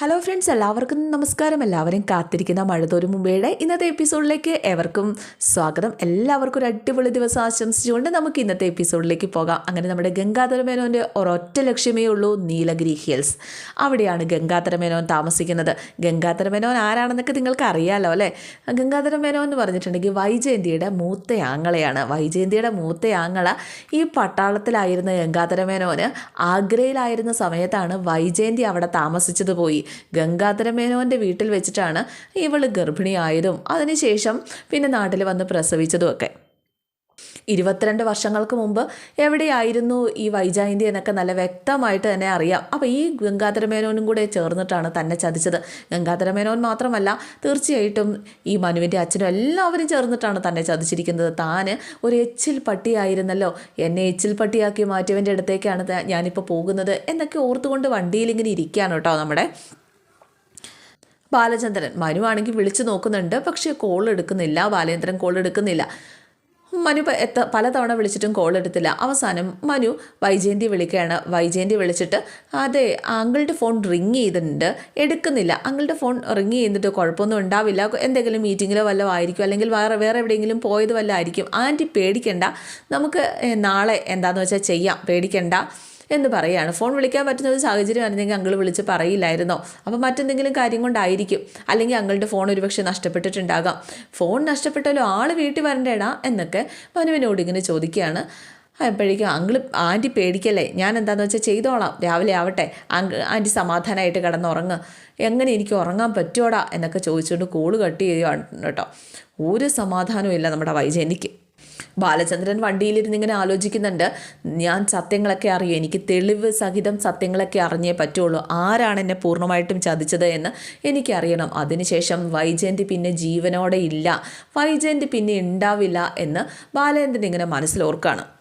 Hello friends എല്ലാവർക്കും നമസ്കാരം. എല്ലാവരും കാത്തിരിക്കുന്ന മഴതോരു മുമ്പേയുടെ ഇന്നത്തെ എപ്പിസോഡിലേക്ക് എവർക്കും സ്വാഗതം. എല്ലാവർക്കും ഒരു അടിപൊളി ദിവസം ആശംസിച്ചുകൊണ്ട് നമുക്ക് ഇന്നത്തെ എപ്പിസോഡിലേക്ക് പോകാം. അങ്ങനെ നമ്മുടെ ഗംഗാധര മേനോന്റെ ഒരൊറ്റ ലക്ഷ്യമേ ഉള്ളൂ നീലഗിരി ഹിൽസ് അവിടെയാണ് ഗംഗാധര മേനോൻ താമസിക്കുന്നത്. ഗംഗാധര മേനോൻ ആരാണെന്നൊക്കെ നിങ്ങൾക്ക് അറിയാമല്ലോ അല്ലേ? ഗംഗാധര മേനോൻ എന്ന് പറഞ്ഞിട്ടുണ്ടെങ്കിൽ വൈജയന്തിയുടെ മൂത്ത ആങ്ങളെയാണ്. വൈജയന്തിയുടെ മൂത്ത ആങ്ങള ഈ പട്ടാളത്തിലായിരുന്ന ഗംഗാധര മേനോന് ആഗ്രയിലായിരുന്ന സമയത്താണ് വൈജയന്തി അവിടെ താമസിച്ചത് പോയി. ഗംഗാധര മേനോന്റെ വീട്ടിൽ വെച്ചിട്ടാണ് ഇവൾ ഗർഭിണിയായതും അതിനുശേഷം പിന്നെ നാട്ടിൽ വന്ന് പ്രസവിച്ചതും ഒക്കെ ഇരുപത്തിരണ്ട് വർഷങ്ങൾക്ക് മുമ്പ് എവിടെയായിരുന്നു ഈ വൈജയന്തി എന്നൊക്കെ നല്ല വ്യക്തമായിട്ട് തന്നെ അറിയാം. അപ്പോൾ ഈ ഗംഗാധരമേനോനും കൂടെ ചേർന്നിട്ടാണ് തന്നെ ചതിച്ചത്. ഗംഗാധരമേനോൻ മാത്രമല്ല തീർച്ചയായിട്ടും ഈ മനുവിന്റെ അച്ഛനും എല്ലാവരും ചേർന്നിട്ടാണ് തന്നെ ചതിച്ചിരിക്കുന്നത്. താൻ ഒരു എച്ചിൽ പട്ടിയായിരുന്നല്ലോ. എന്നെ എച്ചിൽ പട്ടിയാക്കി മാറ്റിയവന്റെ അടുത്തേക്കാണ് ഞാനിപ്പോൾ പോകുന്നത് എന്നൊക്കെ ഓർത്തുകൊണ്ട് വണ്ടിയിൽ ഇങ്ങനെ ഇരിക്കുകയാണ് കേട്ടോ നമ്മുടെ ബാലചന്ദ്രൻ. മനു ആണെങ്കിൽ വിളിച്ചു നോക്കുന്നുണ്ട് പക്ഷേ കോൾ എടുക്കുന്നില്ല. ബാലേന്ദ്രൻ കോൾ എടുക്കുന്നില്ല. മനു എത്ത പലതവണ വിളിച്ചിട്ടും കോൾ എടുത്തില്ല. അവസാനം മനു വൈജയന്തി വിളിക്കുകയാണ്. വൈജയന്തി വിളിച്ചിട്ട് അതെ അങ്കിളുടെ ഫോൺ റിങ് ചെയ്തിട്ടുണ്ട്. എടുക്കുന്നില്ല. അങ്കിളുടെ ഫോൺ റിങ് ചെയ്തിട്ട് കുഴപ്പമൊന്നും ഉണ്ടാവില്ല. എന്തെങ്കിലും മീറ്റിങ്ങിലോ വല്ലതും ആയിരിക്കും. അല്ലെങ്കിൽ വേറെ വേറെ എവിടെയെങ്കിലും പോയത് വല്ലതായിരിക്കും ആന്റി പേടിക്കണ്ട. നമുക്ക് നാളെ എന്താണെന്ന് വെച്ചാൽ ചെയ്യാം. പേടിക്കണ്ട. എന്ന് പറയുകയാണ്. ഫോൺ വിളിക്കാൻ പറ്റുന്ന ഒരു സാഹചര്യം ആയിരുന്നെങ്കിൽ അങ്കിൾ വിളിച്ച് പറയില്ലായിരുന്നോ? അപ്പോൾ മറ്റെന്തെങ്കിലും കാര്യം കൊണ്ടായിരിക്കും. അല്ലെങ്കിൽ അങ്കിളുടെ ഫോൺ ഒരുപക്ഷെ നഷ്ടപ്പെട്ടിട്ടുണ്ടാകാം. ഫോൺ നഷ്ടപ്പെട്ടാലോ? ആൾ വീട്ടിൽ വരണ്ടേടാ എന്നൊക്കെ മനുവിനോട് ഇങ്ങനെ ചോദിക്കുകയാണ്. അപ്പോഴേക്കും അങ്കിൾ ആന്റി പേടിക്കല്ലേ? ഞാൻ എന്താണെന്ന് വെച്ചാൽ ചെയ്തോളാം. രാവിലെ ആവട്ടെ. ആന്റി സമാധാനമായിട്ട് കിടന്നുറങ്ങ്. എങ്ങനെ എനിക്ക് ഉറങ്ങാൻ പറ്റുമോടാ എന്നൊക്കെ ചോദിച്ചുകൊണ്ട് കോൾ കട്ട് ചെയ്യുകയാണ് കേട്ടോ. ഒരു സമാധാനവും ഇല്ല നമ്മുടെ വൈജയന്തിക്ക്. ബാലചന്ദ്രൻ വണ്ടിയിലിരുന്ന് ഇങ്ങനെ ആലോചിക്കുന്നുണ്ട്. ഞാൻ സത്യങ്ങളൊക്കെ അറിയും. എനിക്ക് തെളിവ് സഹിതം സത്യങ്ങളൊക്കെ അറിഞ്ഞേ പറ്റുള്ളൂ. ആരാണ് എന്നെ പൂർണമായിട്ടും ചതിച്ചത് എന്ന് എനിക്കറിയണം. അതിനുശേഷം വൈജയന്തി പിന്നെ ജീവനോടെ ഇല്ല. വൈജയന്തി പിന്നെ ഉണ്ടാവില്ല എന്ന് ബാലചന്ദ്രൻ ഇങ്ങനെ മനസ്സിലോർക്കാണ്.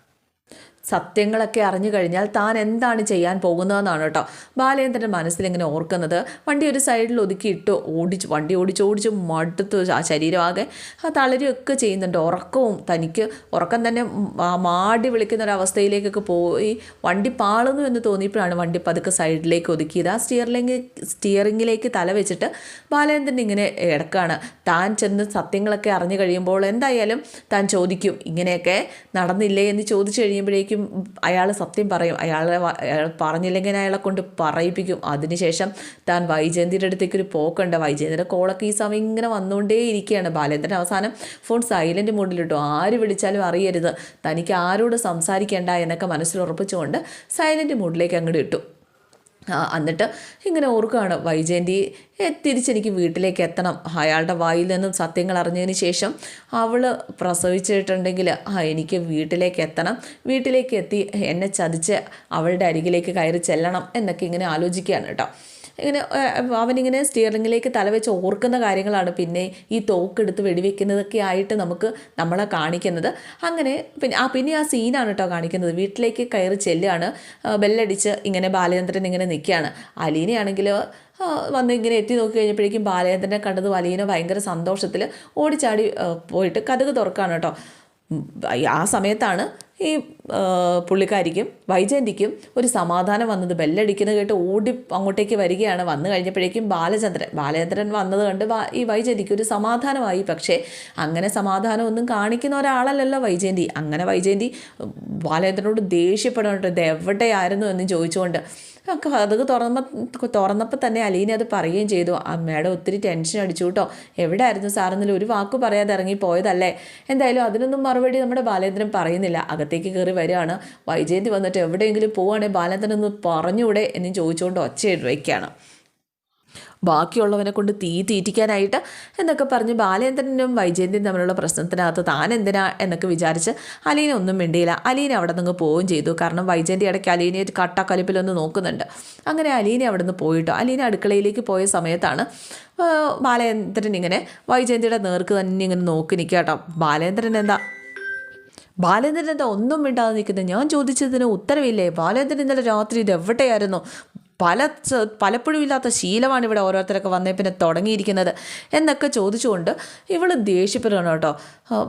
സത്യങ്ങളൊക്കെ അറിഞ്ഞു കഴിഞ്ഞാൽ താൻ എന്താണ് ചെയ്യാൻ പോകുന്നതെന്നാണ് കേട്ടോ. ബാലേന്ദ്രൻ മനസ്സിലിങ്ങനെ ഓർക്കുന്നത്. വണ്ടി ഒരു സൈഡിൽ ഒതുക്കിയിട്ട് ഓടിച്ച് വണ്ടി ഓടിച്ച് ഓടിച്ച് മടുത്തു ആ ശരീരമാകെ ആ തളരുകയൊക്കെ ചെയ്യുന്നുണ്ട്. ഉറക്കവും തനിക്ക് ഉറക്കം തന്നെ മാടി വിളിക്കുന്ന ഒരവസ്ഥയിലേക്കൊക്കെ പോയി വണ്ടി പാളുന്നു എന്ന് തോന്നിയപ്പോഴാണ് വണ്ടി പതുക്കെ സൈഡിലേക്ക് ഒതുക്കിയത്. ആ സ്റ്റിയറിലേക്ക് സ്റ്റിയറിങ്ങിലേക്ക് തല വെച്ചിട്ട് ബാലേന്ദ്രൻ ഇങ്ങനെ ഇടക്കാണ് താൻ ചെന്ന് സത്യങ്ങളൊക്കെ അറിഞ്ഞു കഴിയുമ്പോൾ എന്തായാലും താൻ ചോദിക്കും ഇങ്ങനെയൊക്കെ നടന്നില്ലേ? എന്ന് ചോദിച്ചു കഴിയുമ്പോഴേക്കും അയാൾ സത്യം പറയും അയാളെ അയാൾ പറഞ്ഞില്ലെങ്കിൽ അയാളെ കൊണ്ട് പറയിപ്പിക്കും. അതിനുശേഷം താൻ വൈജയന്തിയുടെ അടുത്തേക്ക് ഒരു പോക്കുണ്ട്. വൈജയന്തിയുടെ കോളൊക്കെ ഈ സമയം ഇങ്ങനെ വന്നുകൊണ്ടേ ഇരിക്കുകയാണ് ബാലേന്ദ്രൻ അവസാനം ഫോൺ സൈലന്റ് മോഡിലിട്ടു ആര് വിളിച്ചാലും അറിയരുത്. തനിക്ക് ആരോട് സംസാരിക്കേണ്ട എന്നൊക്കെ മനസ്സിലുറപ്പിച്ചുകൊണ്ട് സൈലന്റ് മോഡിലേക്ക് അങ്ങോട്ട് ഇട്ടു. എന്നിട്ട് ഇങ്ങനെ ഓർക്കുകയാണ് വൈജയന്തി തിരിച്ചെനിക്ക് വീട്ടിലേക്ക് എത്തണം. അയാളുടെ വായിൽ നിന്നും സത്യങ്ങൾ അറിഞ്ഞതിന് ശേഷം അവൾ പ്രസവിച്ചിട്ടുണ്ടെങ്കിൽ ആ എനിക്ക് വീട്ടിലേക്ക് എത്തണം. വീട്ടിലേക്ക് എത്തി എന്നെ ചതിച്ച് അവളുടെ അരികിലേക്ക് കയറി ചെല്ലണം എന്നൊക്കെ ഇങ്ങനെ ആലോചിക്കുകയാണ് കേട്ടോ. ഇങ്ങനെ അവനിങ്ങനെ സ്റ്റിയറിങ്ങിലേക്ക് തലവെച്ച് ഓർക്കുന്ന കാര്യങ്ങളാണ് പിന്നെ ഈ തോക്കെടുത്ത് വെടിവെക്കുന്നതൊക്കെ ആയിട്ട് നമുക്ക് നമ്മളെ കാണിക്കുന്നത്. അങ്ങനെ പിന്നെ ആ പിന്നെ ആ സീനാണ് കേട്ടോ കാണിക്കുന്നത്. വീട്ടിലേക്ക് കയറി ചെല്ലുകയാണ്. ബെല്ലടിച്ച് ഇങ്ങനെ ബാലചന്ദ്രൻ ഇങ്ങനെ നിൽക്കുകയാണ്. അലീനയാണെങ്കിൽ വന്ന് ഇങ്ങനെ എത്തി നോക്കി കഴിഞ്ഞപ്പോഴേക്കും ബാലചന്ദ്രനെ കണ്ടത് അലീന ഭയങ്കര സന്തോഷത്തിൽ ഓടിച്ചാടി പോയിട്ട് കഥക് തുറക്കാണ് കേട്ടോ ആ സമയത്താണ് ഈ പുള്ളിക്കാരിക്കും വൈജയന്തിക്കും ഒരു സമാധാനം വന്നത്. ബെല്ലടിക്കുന്നത് കേട്ട് ഓടി അങ്ങോട്ടേക്ക് വരികയാണ്. വന്നു കഴിഞ്ഞപ്പോഴേക്കും ബാലചന്ദ്രൻ ബാലചന്ദ്രൻ വന്നത് കണ്ട് ഈ വൈജയന്തിക്ക് ഒരു സമാധാനമായി. പക്ഷേ അങ്ങനെ സമാധാനമൊന്നും കാണിക്കുന്ന ഒരാളല്ലല്ലോ വൈജയന്തി. അങ്ങനെ വൈജയന്തി ബാലചന്ദ്രനോട് ദേഷ്യപ്പെടുന്നുണ്ട് ഇത് എവിടെയായിരുന്നു എന്ന് ചോദിച്ചുകൊണ്ട്. കഥക് തുറന്നപ്പോൾ തുറന്നപ്പോൾ തന്നെ അലീന അത് പറയുകയും ചെയ്തു. മേഡം ഒത്തിരി ടെൻഷൻ അടിച്ചു കേട്ടോ. എവിടെ ആയിരുന്നു സാറെന്നില്ല ഒരു വാക്ക് പറയാതെ ഇറങ്ങി പോയതല്ലേ എന്തായാലും അതിനൊന്നും മറുപടി നമ്മുടെ ബാലേന്ദ്രൻ പറയുന്നില്ല. അകത്തേക്ക് കയറി വരികയാണ്. വൈജയന്തി വന്നിട്ട് എവിടെയെങ്കിലും പോവുകയാണെങ്കിൽ ബാലേന്ദ്രൻ ഒന്ന് പറഞ്ഞൂടെ എന്ന് ചോദിച്ചുകൊണ്ട് ഒച്ചയിട്ട് വയ്ക്കുകയാണ് ബാക്കിയുള്ളവനെ കൊണ്ട് തീ തീറ്റിക്കാനായിട്ട് എന്നൊക്കെ പറഞ്ഞ് ബാലേന്ദ്രനും വൈജയന്തിയും തമ്മിലുള്ള പ്രശ്നത്തിനകത്ത് താൻ എന്തിനാ എന്നൊക്കെ വിചാരിച്ച് അലീന ഒന്നും മിണ്ടിയില്ല. അലീൻ അവിടെ നിന്ന് പോവുകയും ചെയ്തു. കാരണം വൈജയന്തി ഇടയ്ക്ക് അലീനയെ കട്ടക്കലിപ്പിലൊന്ന് നോക്കുന്നുണ്ട്. അങ്ങനെ അലീന അവിടെ നിന്ന് പോയിട്ടോ. അലീന അടുക്കളയിലേക്ക് പോയ സമയത്താണ് ബാലേന്ദ്രൻ ഇങ്ങനെ വൈജയന്തിയുടെ നേർക്ക് തന്നെ ഇങ്ങനെ നോക്കി നിൽക്കുക കേട്ടോ. ബാലേന്ദ്രൻ എന്താ ബാലേന്ദ്രൻ എന്താ ഒന്നും മിണ്ടാതെ നിൽക്കുന്നത് ഞാൻ ചോദിച്ചതിന് ഉത്തരവില്ലേ? ബാലേന്ദ്രൻ ഇന്നലെ രാത്രി ഇത് എവിടെയായിരുന്നു? പല പലപ്പോഴും ഇല്ലാത്ത ശീലമാണ് ഇവിടെ ഓരോരുത്തരൊക്കെ വന്നേ പിന്നെ തുടങ്ങിയിരിക്കുന്നത് എന്നൊക്കെ ചോദിച്ചുകൊണ്ട് ഇവൾ ദേഷ്യപ്പെടുകയാണ് കേട്ടോ.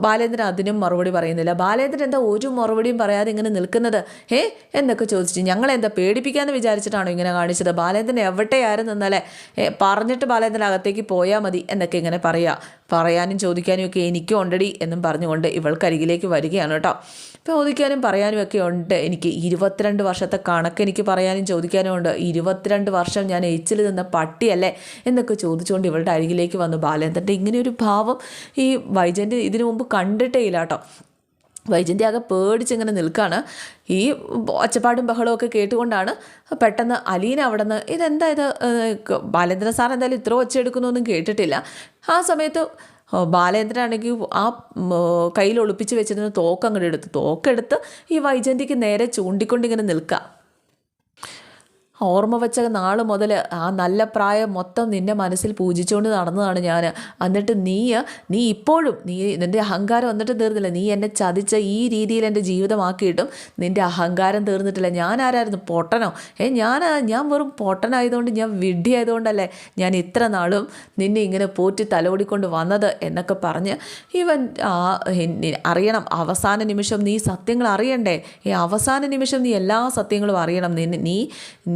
ബാലേന്ദ്രൻ അതിനും മറുപടി പറയുന്നില്ല. ബാലേന്ദ്രൻ എന്താ ഒരു മറുപടിയും പറയാതെ ഇങ്ങനെ നിൽക്കുന്നത്? ഏ എന്നൊക്കെ ചോദിച്ചു ഞങ്ങളെന്താ പേടിപ്പിക്കാമെന്ന് വിചാരിച്ചിട്ടാണോ ഇങ്ങനെ കാണിച്ചത്? ബാലേന്ദ്രൻ എവിടെയായിരുന്നു ഇന്നലെ? ഏ, പറഞ്ഞിട്ട് ബാലേന്ദ്രൻ അകത്തേക്ക് പോയാൽ മതി എന്നൊക്കെ ഇങ്ങനെ പറയുക പറയാനും ചോദിക്കാനും ഒക്കെ എനിക്കും ഉണ്ടടി എന്നും പറഞ്ഞുകൊണ്ട് ഇവൾക്കരികിലേക്ക് വരികയാണ് കേട്ടോ. ചോദിക്കാനും പറയാനും ഒക്കെ ഉണ്ട്. എനിക്ക് ഇരുപത്തിരണ്ട് വർഷത്തെ കണക്ക് എനിക്ക് പറയാനും ചോദിക്കാനും ഉണ്ട്. ഇരുപത്തിരണ്ട് വർഷം ഞാൻ എച്ചിൽ നിന്ന പട്ടിയല്ലേ എന്നൊക്കെ ചോദിച്ചുകൊണ്ട് ഇവളുടെ അരികിലേക്ക് വന്നു ബാലേന്ദ്രന്റെ ഇങ്ങനെ ഒരു ഭാവം ഈ വൈജന്റെ ഇതിനു മുമ്പ് കണ്ടിട്ടേ ഇല്ല കേട്ടോ. വൈജന്തി ആകെ പേടിച്ചിങ്ങനെ നിൽക്കുകയാണ് ഈ ഒച്ചപ്പാടും ബഹളവും ഒക്കെ കേട്ടുകൊണ്ടാണ് പെട്ടെന്ന് അലീന അവിടെ നിന്ന് ഇതെന്താ ഇത്? ബാലേന്ദ്ര സാർ എന്തായാലും ഇത്ര ഒച്ച എടുക്കുന്നൊന്നും കേട്ടിട്ടില്ല. ആ സമയത്ത് ബാലേന്ദ്രനാണെങ്കിൽ ആ കയ്യിൽ ഒളിപ്പിച്ച് വെച്ചിരുന്ന തോക്ക് അങ്ങോട്ട് എടുത്ത് തോക്കെടുത്ത് ഈ വൈജന്തിക്ക് നേരെ ചൂണ്ടിക്കൊണ്ടിങ്ങനെ നിൽക്കുക. ഓർമ്മ വെച്ച നാൾ മുതൽ ആ നല്ല പ്രായം മൊത്തം നിന്നെ മനസ്സിൽ പൂജിച്ചുകൊണ്ട് നടന്നതാണ് ഞാൻ എന്നിട്ട് നീ നീ ഇപ്പോഴും നീ നിന്റെ അഹങ്കാരം എന്നിട്ട് തീർന്നില്ല. നീ എന്നെ ചതിച്ച ഈ രീതിയിൽ എന്റെ ജീവിതമാക്കിയിട്ടും നിന്റെ അഹങ്കാരം തീർന്നിട്ടില്ല. ഞാൻ ആരായിരുന്നു? പൊട്ടനോ? ഏ ഞാൻ ഞാൻ വെറും പൊട്ടനായതുകൊണ്ട് ഞാൻ വിഡ്ഢിയായതുകൊണ്ടല്ലേ ഞാൻ ഇത്ര നാളും നിന്നെ ഇങ്ങനെ പോറ്റി തലോടിക്കൊണ്ട് വന്നത് എന്നൊക്കെ പറഞ്ഞ് ഇവൻ അറിയണം. അവസാന നിമിഷം നീ സത്യങ്ങൾ അറിയണ്ടേ? ഈ അവസാന നിമിഷം നീ എല്ലാ സത്യങ്ങളും അറിയണം. നീ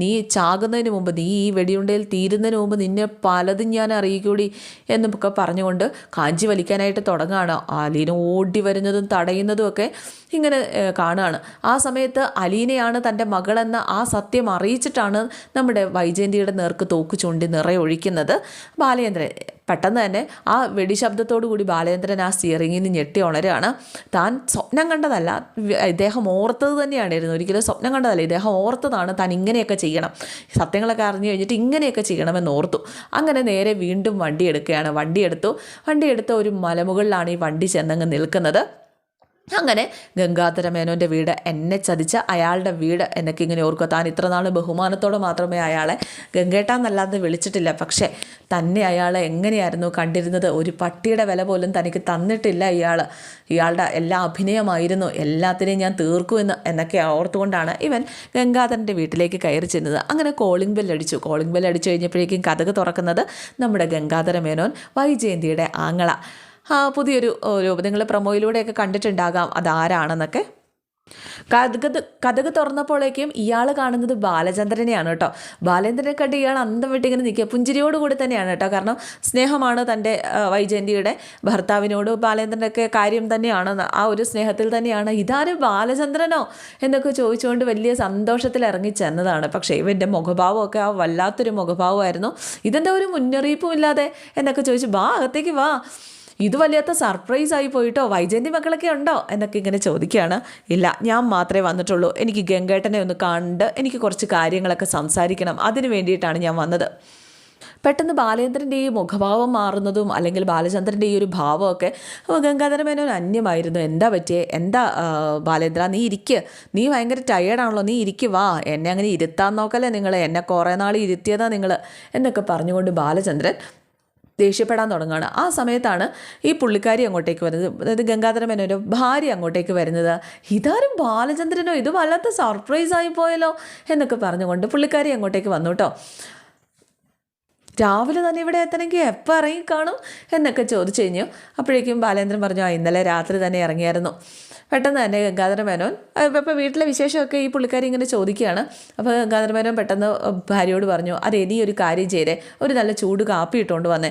നീ ചാകുന്നതിന് മുമ്പ് നീ ഈ വെടിയുണ്ടയിൽ തീരുന്നതിന് മുമ്പ് നിന്നെ പലതും ഞാൻ അറിയിക്കൂടി എന്നൊക്കെ പറഞ്ഞുകൊണ്ട് കാഞ്ചി വലിക്കാനായിട്ട് തുടങ്ങുകയാണ് അലീന ഓടി വരുന്നതും തടയുന്നതും ഒക്കെ ഇങ്ങനെ കാണുകയാണ് ആ സമയത്ത് അലീനയാണ് തന്റെ മകളെന്ന ആ സത്യം അറിയിച്ചിട്ടാണ് നമ്മുടെ വൈജയന്തിയുടെ നേർക്ക് തോക്ക് ചൂണ്ടി നിറയൊഴിക്കുന്നത്. ബാലേന്ദ്രൻ പെട്ടെന്ന് തന്നെ ആ വെടിശബ്ദത്തോടു കൂടി ബാലേന്ദ്രൻ ആ സ്റ്റിയറിങ്ങിൽ നിന്ന് ഞെട്ടി ഉണരുകയാണ്. താൻ സ്വപ്നം കണ്ടതല്ല ഇദ്ദേഹം ഓർത്തത് തന്നെയാണിരുന്നു ഒരിക്കലും സ്വപ്നം കണ്ടതല്ല ഇദ്ദേഹം ഓർത്തതാണ് താൻ ഇങ്ങനെയൊക്കെ ചെയ്യണം. സത്യങ്ങളൊക്കെ അറിഞ്ഞു കഴിഞ്ഞിട്ട് ഇങ്ങനെയൊക്കെ ചെയ്യണമെന്ന് ഓർത്തു. അങ്ങനെ നേരെ വീണ്ടും വണ്ടി എടുക്കുകയാണ്. വണ്ടി എടുത്തു. വണ്ടി എടുത്ത ഒരു മലമുകളിലാണ് ഈ വണ്ടി ചെന്നങ്ങ് നിൽക്കുന്നത്. അങ്ങനെ ഗംഗാധര മേനോന്റെ വീട് എന്നെ ചതിച്ച അയാളുടെ വീട് എന്നൊക്കെ ഇങ്ങനെ ഓർക്കുക. താൻ ഇത്ര നാൾ ബഹുമാനത്തോടെ മാത്രമേ അയാളെ ഗംഗേട്ടാന്നല്ലാതെ വിളിച്ചിട്ടില്ല. പക്ഷേ തന്നെ അയാളെ എങ്ങനെയായിരുന്നു കണ്ടിരുന്നത്? ഒരു പട്ടിയുടെ വില പോലും തനിക്ക് തന്നിട്ടില്ല ഇയാൾ ഇയാളുടെ എല്ലാ അഭിനയമായിരുന്നു. എല്ലാത്തിനെയും ഞാൻ തീർക്കുമെന്ന് എന്നൊക്കെ ഓർത്തുകൊണ്ടാണ് ഇവൻ ഗംഗാധരന്റെ വീട്ടിലേക്ക് കയറി ചെന്നത്. അങ്ങനെ കോളിംഗ് ബെൽ അടിച്ചു. കോളിംഗ് ബെൽ അടിച്ചു കഴിഞ്ഞപ്പോഴേക്കും കഥക് തുറക്കുന്നത് നമ്മുടെ ഗംഗാധര മേനോൻ വൈജയന്തിയുടെ ആങ്ങള. പുതിയൊരു രൂപം നിങ്ങൾ പ്രൊമോയിലൂടെയൊക്കെ കണ്ടിട്ടുണ്ടാകാം അതാരാണെന്നൊക്കെ. കഥക് കഥക് തുറന്നപ്പോഴേക്കും ഇയാൾ കാണുന്നത് ബാലചന്ദ്രനെയാണ് കേട്ടോ. ബാലചന്ദ്രനെ കണ്ട് ഇയാൾ അന്തം വെട്ടിങ്ങനെ നിൽക്കുക. പുഞ്ചിരിയോട് കൂടി തന്നെയാണ് കേട്ടോ. കാരണം സ്നേഹമാണ് തന്റെ വൈജയന്തിയുടെ ഭർത്താവിനോട് ബാലേന്ദ്രനൊക്കെ കാര്യം തന്നെയാണ്. ആ ഒരു സ്നേഹത്തിൽ തന്നെയാണ്. ഇതാര് ബാലചന്ദ്രനോ എന്നൊക്കെ ചോദിച്ചുകൊണ്ട് വലിയ സന്തോഷത്തിൽ ഇറങ്ങി ചെന്നതാണ്. പക്ഷേ ഇവന്റെ മുഖഭാവമൊക്കെ ആ വല്ലാത്തൊരു മുഖഭാവമായിരുന്നു. ഇതെന്താ ഒരു മുന്നറിയിപ്പും ഇല്ലാതെ എന്നൊക്കെ ചോദിച്ചു വാ അകത്തേക്ക് വാ. ഇത് വല്ലാത്ത സർപ്രൈസ് ആയി പോയിട്ടോ? വൈജയന്തി മക്കളൊക്കെ ഉണ്ടോ? എന്നൊക്കെ ഇങ്ങനെ ചോദിക്കുകയാണ്. ഇല്ല ഞാൻ മാത്രമേ വന്നിട്ടുള്ളൂ. എനിക്ക് ഗംഗേട്ടനെ ഒന്ന് കണ്ട് എനിക്ക് കുറച്ച് കാര്യങ്ങളൊക്കെ സംസാരിക്കണം. അതിന് വേണ്ടിയിട്ടാണ് ഞാൻ വന്നത്. പെട്ടെന്ന് ബാലേന്ദ്രന്റെ ഈ മുഖഭാവം മാറുന്നതും അല്ലെങ്കിൽ ബാലചന്ദ്രന്റെ ഈ ഒരു ഭാവമൊക്കെ ഗംഗാധര മേനോൻ അന്യമായിരുന്നു. എന്താ പറ്റിയേ? എന്താ ബാലേന്ദ്ര നീ ഇരിക്ക്. നീ ഭയങ്കര ടയേർഡാണല്ലോ നീ ഇരിക്ക് വാ. എന്നെ അങ്ങനെ ഇരുത്താൻ നോക്കല്ലേ നിങ്ങൾ എന്നെ കുറേ നാൾ ഇരുത്തിയതാ നിങ്ങൾ എന്നൊക്കെ പറഞ്ഞുകൊണ്ട് ബാലചന്ദ്രൻ ദേഷ്യപ്പെടാൻ തുടങ്ങുകയാണ്. ആ സമയത്താണ് ഈ പുള്ളിക്കാരി അങ്ങോട്ടേക്ക് വരുന്നത്. അതായത് ഗംഗാധര മേനോന്റെ ഭാര്യ അങ്ങോട്ടേക്ക് വരുന്നത്. ഇതാരും ബാലചന്ദ്രനോ ഇത് വല്ലാത്ത സർപ്രൈസ് ആയി പോയല്ലോ എന്നൊക്കെ പറഞ്ഞുകൊണ്ട് പുള്ളിക്കാരി അങ്ങോട്ടേക്ക് വന്നു കേട്ടോ. രാവിലെ തന്നെ ഇവിടെ എത്തണമെങ്കിൽ എപ്പോൾ ഇറങ്ങി കാണും എന്നൊക്കെ ചോദിച്ചു കഴിഞ്ഞു. അപ്പോഴേക്കും ബാലേന്ദ്രൻ പറഞ്ഞു ആ ഇന്നലെ രാത്രി തന്നെ ഇറങ്ങിയായിരുന്നു. പെട്ടെന്ന് തന്നെ ഗംഗാധര മേനോൻ ഇപ്പോൾ വീട്ടിലെ വിശേഷമൊക്കെ ഈ പുള്ളിക്കാരി ഇങ്ങനെ ചോദിക്കുകയാണ്. അപ്പോൾ ഗംഗാധര മേനോൻ പെട്ടെന്ന് ഭാര്യയോട് പറഞ്ഞു അതെ നീ ഒരു കാര്യം ചെയ്തേ. ഒരു നല്ല ചൂട് കാപ്പി ഇട്ടുകൊണ്ട് വന്നേ.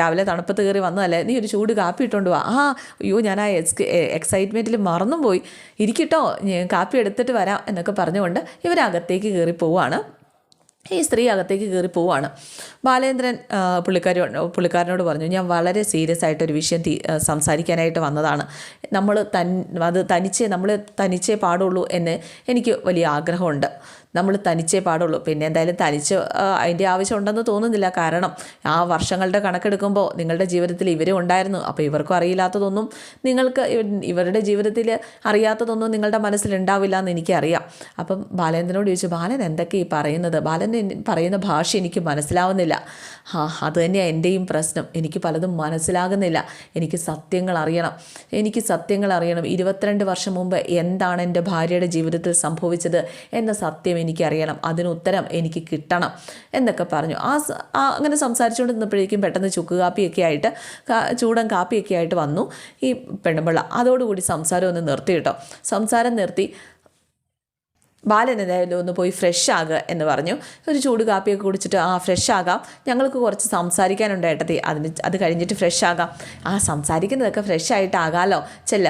രാവിലെ തണുപ്പത്ത് കയറി വന്നതല്ലേ നീ ഒരു ചൂട് കാപ്പി ഇട്ടുകൊണ്ട് വാ. ആ അയ്യോ ഞാൻ ആ എക്സ് എക്സൈറ്റ്മെന്റിൽ മറന്നും പോയി. ഇരിക്കട്ടോ കാപ്പി എടുത്തിട്ട് വരാം എന്നൊക്കെ പറഞ്ഞുകൊണ്ട് ഇവരകത്തേക്ക് കയറി പോവാണ്. ഈ സ്ത്രീ അകത്തേക്ക് കയറി പോവാണ്. ബാലേന്ദ്രൻ പുള്ളിക്കാരി പുള്ളിക്കാരനോട് പറഞ്ഞു ഞാൻ വളരെ സീരിയസ് ആയിട്ടൊരു വിഷയം സംസാരിക്കാനായിട്ട് വന്നതാണ്. നമ്മൾ തൻ അത് തനിച്ചേ നമ്മൾ തനിച്ചേ പാടുള്ളൂ എന്ന് എനിക്ക് വലിയ ആഗ്രഹമുണ്ട്. നമ്മൾ തനിച്ചേ പാടുള്ളൂ. പിന്നെ എന്തായാലും തനിച്ച് അതിന്റെ ആവശ്യം ഉണ്ടെന്ന് തോന്നുന്നില്ല. കാരണം ആ വർഷങ്ങളുടെ കണക്കെടുക്കുമ്പോൾ നിങ്ങളുടെ ജീവിതത്തിൽ ഇവരും ഉണ്ടായിരുന്നു. അപ്പോൾ ഇവർക്കും അറിയില്ലാത്തതൊന്നും നിങ്ങൾക്ക് ഇവരുടെ ജീവിതത്തിൽ അറിയാത്തതൊന്നും നിങ്ങളുടെ മനസ്സിൽ ഉണ്ടാവില്ല എന്ന് എനിക്കറിയാം. അപ്പം ബാലേന്ദ്രനോട് ചോദിച്ചു ബാലൻ എന്തൊക്കെ ഈ പറയുന്നത്? ബാലൻ പറയുന്ന ഭാഷ എനിക്ക് മനസ്സിലാവുന്നില്ല. ആ അത് തന്നെയാണ് എന്റെയും പ്രശ്നം. എനിക്ക് പലതും മനസ്സിലാകുന്നില്ല. എനിക്ക് സത്യങ്ങൾ അറിയണം. എനിക്ക് സത്യങ്ങൾ അറിയണം. ഇരുപത്തിരണ്ട് വർഷം മുമ്പ് എന്താണ് എന്റെ ഭാര്യയുടെ ജീവിതത്തിൽ സംഭവിച്ചത് എന്ന സത്യം എനിക്കറിയണം. അതിന് ഉത്തരം എനിക്ക് കിട്ടണം എന്നൊക്കെ പറഞ്ഞു. ആ അങ്ങനെ സംസാരിച്ചുകൊണ്ട് നിന്നപ്പോഴേക്കും പെട്ടെന്ന് ചുക്ക് കാപ്പിയൊക്കെ ആയിട്ട് ചൂടൻ കാപ്പിയൊക്കെ ആയിട്ട് വന്നു ഈ പെണ്ണുമ്പിള്ള. അതോടുകൂടി സംസാരം ഒന്ന് നിർത്തി കേട്ടോ. സംസാരം നിർത്തി. ബാലൻ എന്തായാലും ഒന്ന് പോയി ഫ്രഷ് ആകുക എന്ന് പറഞ്ഞു. ഒരു ചൂട് കാപ്പിയൊക്കെ കുടിച്ചിട്ട് ആ ഫ്രഷ് ആകാം. ഞങ്ങൾക്ക് കുറച്ച് സംസാരിക്കാനുണ്ട് അതിന് അത് കഴിഞ്ഞിട്ട് ഫ്രഷ് ആകാം. ആ സംസാരിക്കുന്നതൊക്കെ ഫ്രഷ് ആയിട്ടാകാമല്ലോ ചെല്ല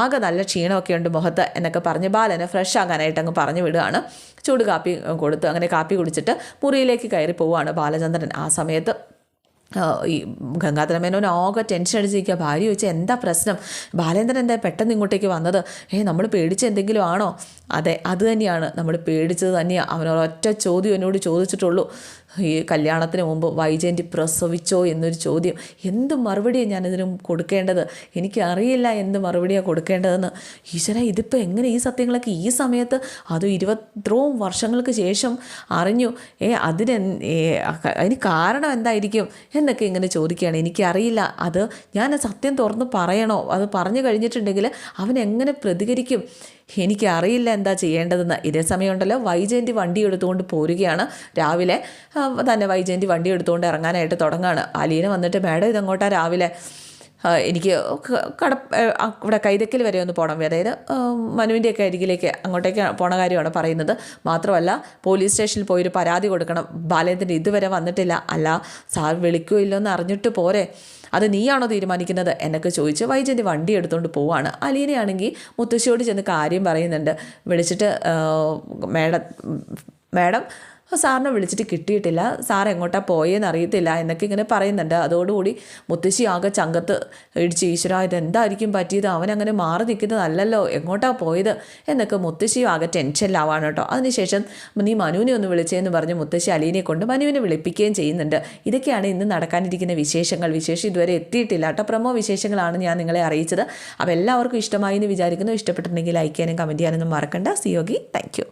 ആകെ നല്ല ക്ഷീണമൊക്കെ ഉണ്ട് മുഖത്ത് എന്നൊക്കെ പറഞ്ഞ് ബാലനെ ഫ്രഷ് ആകാനായിട്ട് അങ്ങ് പറഞ്ഞു വിടുകയാണ്. ചൂട് കാപ്പി കൊടുത്ത് അങ്ങനെ കാപ്പി കുടിച്ചിട്ട് മുറിയിലേക്ക് കയറി പോവുകയാണ് ബാലചന്ദ്രൻ. ആ സമയത്ത് ഈ ഗംഗാധര ആകെ ടെൻഷൻ അടിച്ചിരിക്കുക ഭാര്യ ചോദിച്ചാൽ എന്താ പ്രശ്നം? ബാലേന്ദ്രൻ എന്താ പെട്ടെന്ന് ഇങ്ങോട്ടേക്ക് വന്നത്? ഏ നമ്മൾ പേടിച്ച് എന്തെങ്കിലും ആണോ? അതെ അത് തന്നെയാണ്. നമ്മൾ പേടിച്ചത് തന്നെയാണ് അവനൊരൊറ്റ ചോദ്യം എന്നോട് ചോദിച്ചിട്ടുള്ളൂ. ഈ കല്യാണത്തിന് മുമ്പ് വൈജയന്തി പ്രസവിച്ചോ എന്നൊരു ചോദ്യം. എന്ത് മറുപടിയാണ് ഞാനിതിനും കൊടുക്കേണ്ടത്? എനിക്കറിയില്ല എന്ത് മറുപടിയാണ് കൊടുക്കേണ്ടതെന്ന്. ഈശ്വര ഇതിപ്പോൾ എങ്ങനെ ഈ സത്യങ്ങളൊക്കെ ഈ സമയത്ത് അത് ഇരുപത്രയും വർഷങ്ങൾക്ക് ശേഷം അറിഞ്ഞു? ഏ അതിന് അതിന് കാരണം എന്തായിരിക്കും എന്നൊക്കെ ഇങ്ങനെ ചോദിക്കുകയാണ്. എനിക്കറിയില്ല. അത് ഞാൻ സത്യം തുറന്ന് പറയണോ? അത് പറഞ്ഞു കഴിഞ്ഞിട്ടുണ്ടെങ്കിൽ അവൻ എങ്ങനെ പ്രതികരിക്കും? എനിക്കറിയില്ല എന്താ ചെയ്യേണ്ടതെന്ന്. ഇതേ സമയമുണ്ടല്ലോ വൈജയന്തി വണ്ടി എടുത്തുകൊണ്ട് പോരുകയാണ്. രാവിലെ തന്നെ വൈജയന്തി വണ്ടി എടുത്തുകൊണ്ട് ഇറങ്ങാനായിട്ട് തുടങ്ങാണ്. അലീന വന്നിട്ട് മേഡം ഇതങ്ങോട്ടാണ് രാവിലെ? എനിക്ക് കട ഇവിടെ കൈതക്കൽ വരെ ഒന്ന് പോകണം അതായത് മനുവിന്റെയൊക്കെ അരികിലേക്ക് അങ്ങോട്ടേക്ക് പോണ കാര്യമാണ് പറയുന്നത്. മാത്രമല്ല പോലീസ് സ്റ്റേഷനിൽ പോയി ഒരു പരാതി കൊടുക്കണം. ബാലേന്ദ്രൻ ഇതുവരെ വന്നിട്ടില്ല. അല്ല സാർ വിളിക്കോ ഇല്ലോ എന്ന് അറിഞ്ഞിട്ട് പോരെ. അത് നീയാണോ തീരുമാനിക്കുന്നത്? എന്നൊക്കെ ചോദിച്ച് വൈജയന്തി വണ്ടി എടുത്തുകൊണ്ട് പോവാണ്. അലീനയാണെങ്കിൽ മുത്തശ്ശിയോട് ചെന്ന് കാര്യം പറയുന്നുണ്ട്. വിളിച്ചിട്ട് മേഡം മേഡം മേഡം സാറിനെ വിളിച്ചിട്ട് കിട്ടിയിട്ടില്ല. സാർ എങ്ങോട്ടാ പോയെന്ന് അറിയത്തില്ല എന്നൊക്കെ ഇങ്ങനെ പറയുന്നുണ്ട്. അതോടുകൂടി മുത്തശ്ശി ആകെ ചങ്കത്ത് ഇടിച്ച് ഈശ്വര ഇതെന്തായിരിക്കും പറ്റിയത്? അവൻ അങ്ങനെ മാറി നിൽക്കുന്നതല്ലല്ലോ എങ്ങോട്ടാ പോയത്? എന്നൊക്കെ മുത്തശ്ശി ആകെ ടെൻഷനിലാവാണ് കേട്ടോ. അതിനുശേഷം നീ മനുവിനെ ഒന്ന് വിളിച്ചതെന്ന് പറഞ്ഞ് മുത്തശ്ശി അലീനെ കൊണ്ട് മനുവിനെ വിളിപ്പിക്കുകയും ചെയ്യുന്നുണ്ട്. ഇതൊക്കെയാണ് ഇന്ന് നടക്കാനിരിക്കുന്ന വിശേഷങ്ങൾ. വിശേഷം ഇതുവരെ എത്തിയിട്ടില്ല കേട്ടോ. പ്രമോ വിശേഷങ്ങളാണ് ഞാൻ നിങ്ങളെ അറിയിച്ചത്. അപ്പോൾ എല്ലാവർക്കും ഇഷ്ടമായി എന്ന് വിചാരിക്കുന്നു. ഇഷ്ടപ്പെട്ടിട്ടുണ്ടെങ്കിൽ ലൈക്ക് ചെയ്യാനും കമന്റ് ചെയ്യാനൊന്നും മറക്കണ്ട. സിയോഗി താങ്ക്